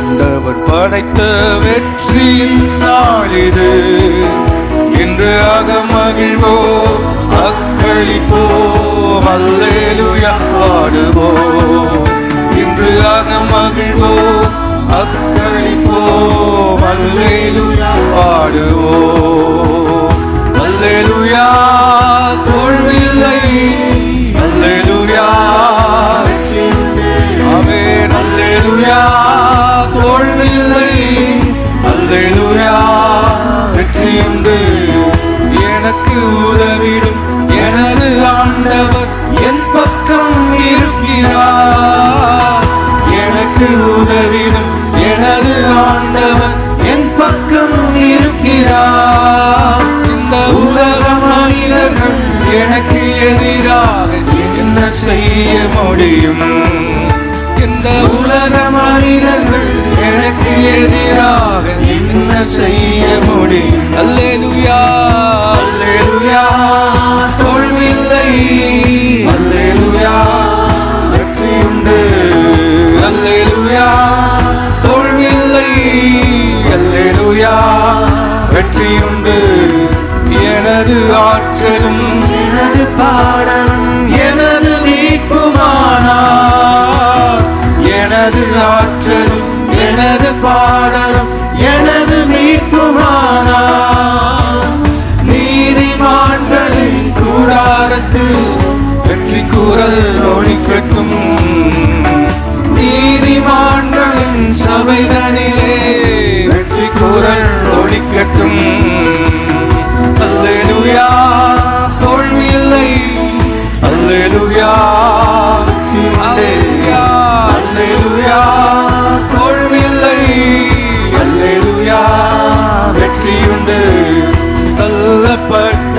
ஆண்டவர் படைத்த வெற்றியின் நாளிது இன்று அகமகிழ்வோ அக்களிப்போம் அல்லேலுயா பாடுவோம் இன்று அகமகிழ்வோ அக்களிப்போம் அல்லேலுயா பாடுவோம் அல்லேலுயா உதவிடும் எனது ஆண்டவர் என் பக்கம் இருக்கிறார். எனக்கு உதவிடும் எனது ஆண்டவர் என் பக்கம் இருக்கிறார். இந்த உலக மனிதர்கள் எனக்கு எதிராக என்ன செய்ய முடியும்? இந்த உலக மனிதர்கள் எனக்கு எதிராக என்ன செய்ய முடியும்? அல்லேலுயா. அல்லேலுயா வெற்றியுண்டு எனது ஆற்றலும் எனது பாடலும் எனது மீட்புமானார் எனது ஆற்றலும் எனது பாடலும் எனது மீட்புமானார் நீதிமான்களின் கூடாரத்தில் வெற்றி கூறல் ஒழிக்கட்டும் நீதிமான்களின் சபைதனிலே வெற்றி கூறல் ஒழிக்கட்டும்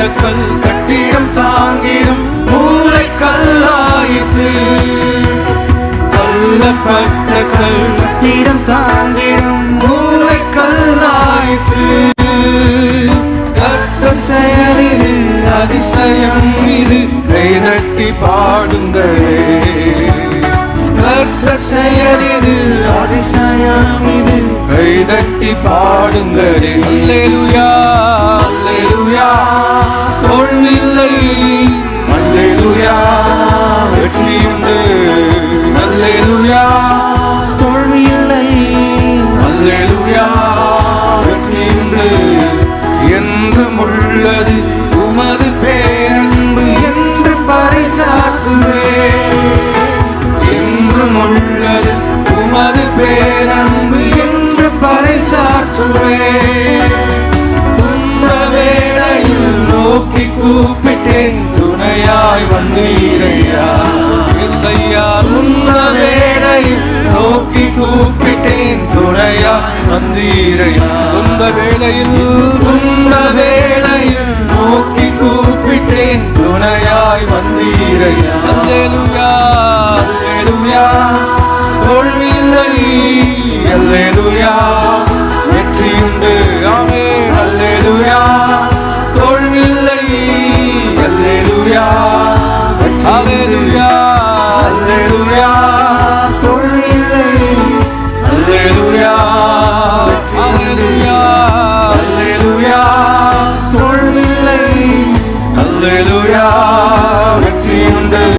தள்ளப்பட்ட கல் கட்டிடம் தாங்கிடும் மூளை கல்லாயிற்று. தள்ளப்பட்ட கல் கட்டிடம் தாங்கிடும் மூளை கல்லாயிற்று. கத்த செயல் இது அதிசயம் இது கைதட்டி பாடுங்களே. கத்த செயல் இது அதிசயம் இது கைதட்டி பாடுங்களே. அல்லேலுயா அல்லேலுயா. அல்லேலுயா தோல்வியில்லை. அல்லேலுயா வெற்றியுண்டு. என்றும் உள்ளது உமது பேரன்பு என்று பரிசாற்றுவே. என்றும் உள்ளது உமது பேரன்பு என்று பரிசாற்றுவே. துன்ப வேளையில் நோக்கி கூப்பிட்டேன் துணையாய் வேளையில் நோக்கி கூப்பிட்டேன் துணையா? வந்தீரையா? துன்ப வேளையில் துன்ப வேளையில் நோக்கி கூப்பிட்டேன் துணையாய் வந்தீரையா? அல்லேலுயா அல்லேலுயா. தோல்வியில்லை அல்லேலுயா.